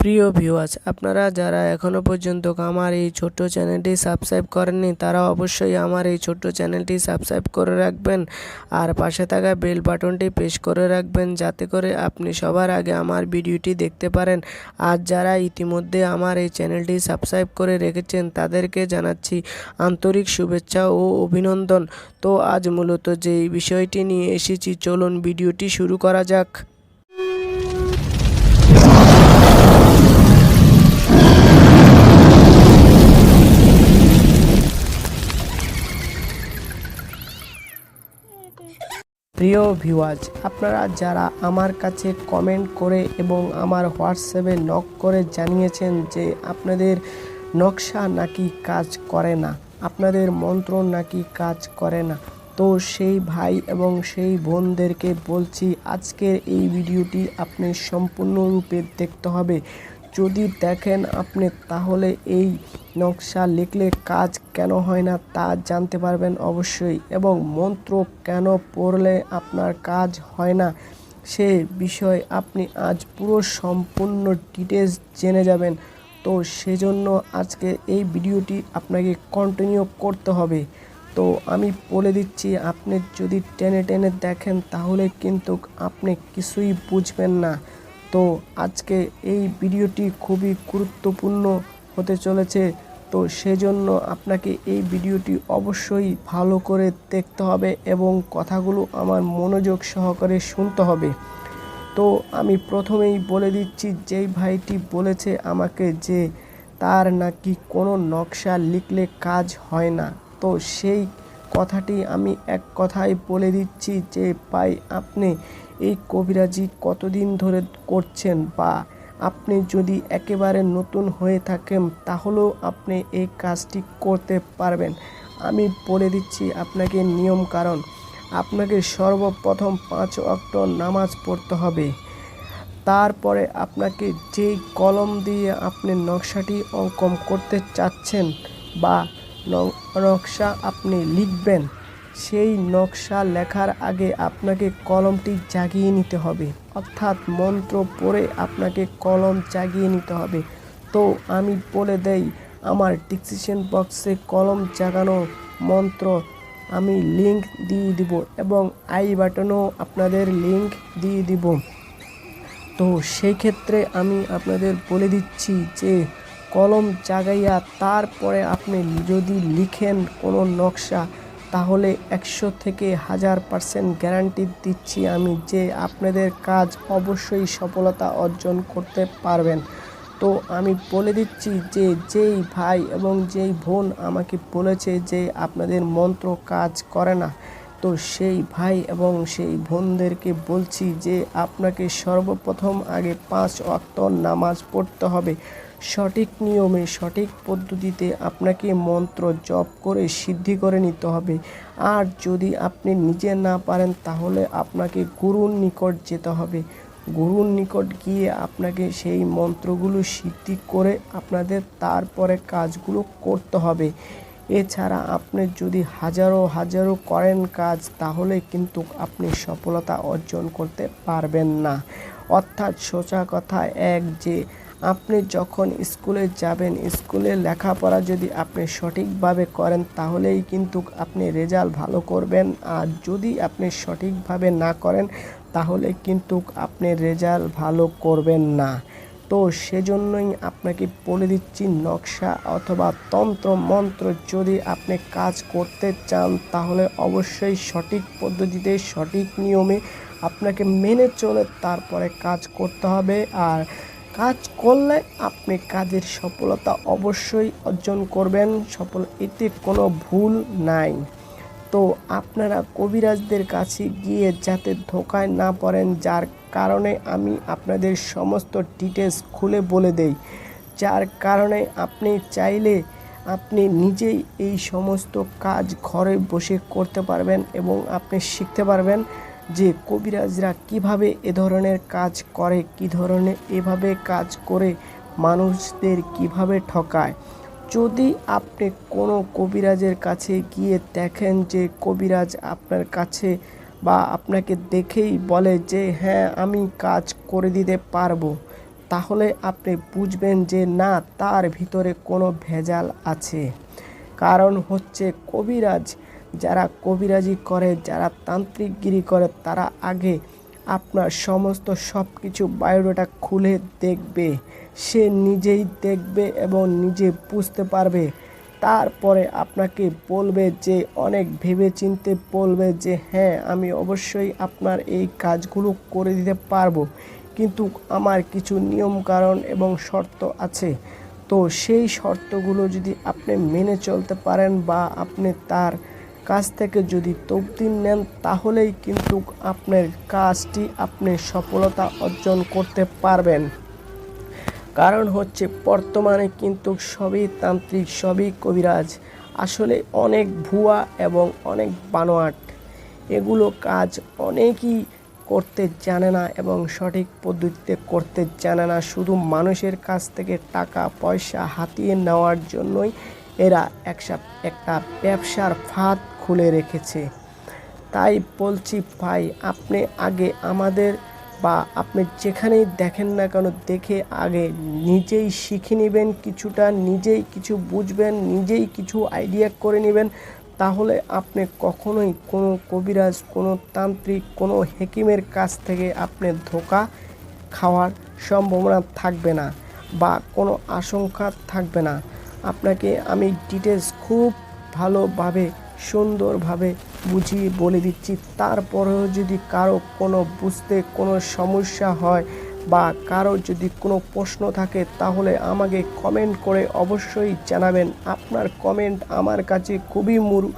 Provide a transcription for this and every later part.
প্রিয় ভিউয়ার্স আপনারা যারা এখনও পর্যন্ত আমার এই ছোট্ট চ্যানেলটি সাবস্ক্রাইব করেননি, তারা অবশ্যই আমার এই ছোট্ট চ্যানেলটি সাবস্ক্রাইব করে রাখবেন আর পাশে থাকা বেল বাটনটি প্রেস করে রাখবেন যাতে করে আপনি সবার আগে আমার ভিডিওটি দেখতে পারেন। আর যারা ইতিমধ্যে আমার এই চ্যানেলটি সাবস্ক্রাইব করে রেখেছেন, তাদেরকে জানাচ্ছি আন্তরিক শুভেচ্ছা ও অভিনন্দন। তো আজ মূলত যেই বিষয়টি নিয়ে এসেছি, চলুন ভিডিওটি শুরু করা যাক। প্রিয় ভিউয়ার্স আপনারা যারা আমার কাছে কমেন্ট করে এবং আমার হোয়াটসঅ্যাপে নক করে জানিয়েছেন যে আপনাদের নকশা নাকি কাজ করে না, আপনাদের মন্ত্র নাকি কাজ করে না, তো সেই ভাই এবং সেই বোনদেরকে বলছি, আজকের এই ভিডিওটি আপনি সম্পূর্ণরূপে দেখতে হবে। যদি দেখেন আপনি, তাহলে এই নকশা লিখলে কাজ কেন হয় না তা জানতে পারবেন অবশ্যই। এবং মন্ত্র কেন পড়লে আপনার কাজ হয় না, সে বিষয়ে আপনি আজ পুরো সম্পূর্ণ ডিটেলস জেনে যাবেন। তো সেজন্য আজকে এই ভিডিওটি আপনাকে কন্টিনিউ করতে হবে। তো আমি বলে দিচ্ছি, আপনি যদি টেনে টেনে দেখেন, তাহলে কিন্তু আপনি কিছুই বুঝবেন না। তো আজকে এই ভিডিওটি খুবই গুরুত্বপূর্ণ হতে চলেছে। তো সেজন্য আপনাকে এই ভিডিওটি অবশ্যই ভালো করে দেখতে হবে এবং কথাগুলো আমার মনোযোগ সহকারে শুনতে হবে। তো আমি প্রথমেই বলে দিচ্ছি, যেই ভাইটি বলেছে আমাকে যে তার নাকি কোনো নকশা লিখলে কাজ হয় না, তো সেই কথাটি আমি এক কথায় বলে দিচ্ছি যে, ভাই, আপনি এই কবিরাজি কতদিন ধরে করছেন? বা আপনি যদি একেবারে নতুন হয়ে থাকেন, তাহলেও আপনি এই কাজটি করতে পারবেন। আমি বলে দিচ্ছি আপনাকে নিয়ম কারণ। আপনাকে সর্বপ্রথম পাঁচ অক্ট নামাজ পড়তে হবে। তারপরে আপনাকে যেই কলম দিয়ে আপনি নকশাটি অঙ্কন করতে চাচ্ছেন বা নকশা আপনি লিখবেন সেই নকশা লেখার আগে আপনাকে কলমটি জাগিয়ে নিতে হবে। অর্থাৎ মন্ত্র পড়ে আপনাকে কলম জাগিয়ে নিতে হবে। তো আমি বলে দেই, আমার ডিসক্রিপশন বক্সে কলম জাগানো মন্ত্র আমি লিংক দিয়ে দিব এবং আই বাটনও আপনাদের লিংক দিয়ে দিব। তো সেই ক্ষেত্রে আমি আপনাদের বলে দিচ্ছি যে, কলম জাগাইয়া তারপরে আপনি যদি লিখেন কোনো নকশা তাহলে একশো থেকে হাজার পার্সেন্ট গ্যারান্টি দিচ্ছি আমি যে আপনাদের কাজ অবশ্যই সফলতা অর্জন করতে পারবেন। তো আমি বলে দিচ্ছি যে যেই ভাই এবং যেই বোন আমাকে বলেছে যে আপনাদের মন্ত্র কাজ করে না, তো সেই ভাই এবং সেই বোনদেরকে বলছি যে আপনাকে সর্বপ্রথম আগে পাঁচ ওয়াক্ত নামাজ পড়তে হবে। সঠিক নিয়মে, সঠিক পদ্ধতিতে আপনাকে মন্ত্র জপ করে সিদ্ধি করে নিতে হবে। আর যদি আপনি নিজে না পারেন, তাহলে আপনাকে গুরুর নিকট যেতে হবে। গুরুর নিকট গিয়ে আপনাকে সেই মন্ত্রগুলো সিদ্ধি করে আপনাদের তারপরে কাজগুলো করতে হবে। এছাড়া আপনি যদি হাজারো হাজারো করেন কাজ, তাহলে কিন্তু আপনি সফলতা অর্জন করতে পারবেন না। অর্থাৎ সোজা কথা এক যে আপনি যখন স্কুলে যাবেন, স্কুলে লেখাপড়া যদি আপনি সঠিকভাবে করেন, তাহলেই কিন্তু আপনি রেজাল্ট ভালো করবেন। আর যদি আপনি সঠিকভাবে না করেন, তাহলে কিন্তু আপনি রেজাল্ট ভালো করবেন না। তো সেজন্যই আপনাকে বলে দিচ্ছি, নকশা অথবা তন্ত্র মন্ত্র যদি আপনি কাজ করতে চান, তাহলে অবশ্যই সঠিক পদ্ধতিতে, সঠিক নিয়মে আপনাকে মেনে চলে তারপরে কাজ করতে হবে। আর কাজ করলে আপনি কাজের সফলতা অবশ্যই অর্জন করবেন। সফল এতে কোনো ভুল নাই। তো আপনারা কবিরাজদের কাছে গিয়ে যাতে ধোকায় না পড়েন, যার কারণে আমি আপনাদের সমস্ত ডিটেলস খুলে বলে দেই। যার কারণে আপনি চাইলে আপনি নিজেই এই সমস্ত কাজ ঘরে বসে করতে পারবেন এবং আপনি শিখতে পারবেন। যে কবিরাজরা কীভাবে এ ধরনের কাজ করে, কি ধরনের এভাবে কাজ করে, মানুষদের কীভাবে ঠকায়? যদি আপনি কোনো কবিরাজের কাছে গিয়ে দেখেন যে কবিরাজ আপনার কাছে বা আপনাকে দেখেই বলে যে হ্যাঁ আমি কাজ করে দিতে পারব, তাহলে আপনি বুঝবেন যে, না, তার ভিতরে কোনো ভেজাল আছে। কারণ হচ্ছে কবিরাজ যারা কবিরাজি করে, যারা তান্ত্রিকগিরি করে, তারা আগে আপনার সমস্ত সব কিছু বায়োডাটা খুলে দেখবে। সে নিজেই দেখবে এবং নিজে বুঝতে পারবে। তারপরে আপনাকে বলবে যে, অনেক ভেবে চিনতে বলবে যে হ্যাঁ আমি অবশ্যই আপনার এই কাজগুলো করে দিতে পারব। কিন্তু আমার কিছু নিয়ম কারণ এবং শর্ত আছে। তো সেই শর্তগুলো যদি আপনি মেনে চলতে পারেন বা আপনি তার কাছ থেকে যদি তকদিন নেন, তাহলেই কিন্তু আপনার কাজটি আপনি সফলতা অর্জন করতে পারবেন। কারণ হচ্ছে, বর্তমানে কিন্তু সবই তান্ত্রিক, সবই কবিরাজ। আসলে অনেক ভুয়া এবং অনেক বানোয়াট। এগুলো কাজ অনেকই করতে জানে না এবং সঠিক পদ্ধতিতে করতে জানে না। শুধু মানুষের কাছ থেকে টাকা পয়সা হাতিয়ে নেওয়ার জন্যই এরা একটা একটা ব্যবসার ফাঁদ খুলে রেখেছে। তাই বলছি, ভাই, আপনি আগে আমাদের বা আপনি যেখানেই দেখেন না কেন, দেখে আগে নিজেই শিখে নেবেন কিছুটা, নিজেই কিছু বুঝবেন, নিজেই কিছু আইডিয়া করে নেবেন। তাহলে আপনি কখনোই কোনো কবিরাজ, কোনো তান্ত্রিক, কোনো হেকিমের কাছ থেকে আপনি ধোকা খাওয়ার সম্ভাবনা থাকবে না বা কোনো আশঙ্কা থাকবে না। আপনাকে আমি ডিটেলস খুব ভালোভাবে, সুন্দরভাবে বুঝিয়ে বলে দিচ্ছি। তারপরেও যদি কারও কোনো বুঝতে কোনো সমস্যা হয় বা কারও যদি কোনো প্রশ্ন থাকে, তাহলে আমাকে কমেন্ট করে অবশ্যই জানাবেন। আপনার কমেন্ট আমার কাছে খুবই মূল-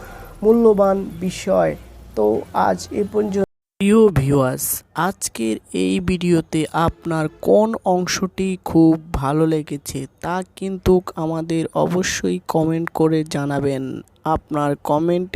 মূল্যবান বিষয়। তো আজ এ পর্যন্ত প্রিয় ভিউয়ার্স আজকের এই ভিডিওতে আপনার কোন অংশটি খুব ভালো লেগেছে তা কিন্তু আমাদের অবশ্যই কমেন্ট করে জানাবেন। আপনার কমেন্ট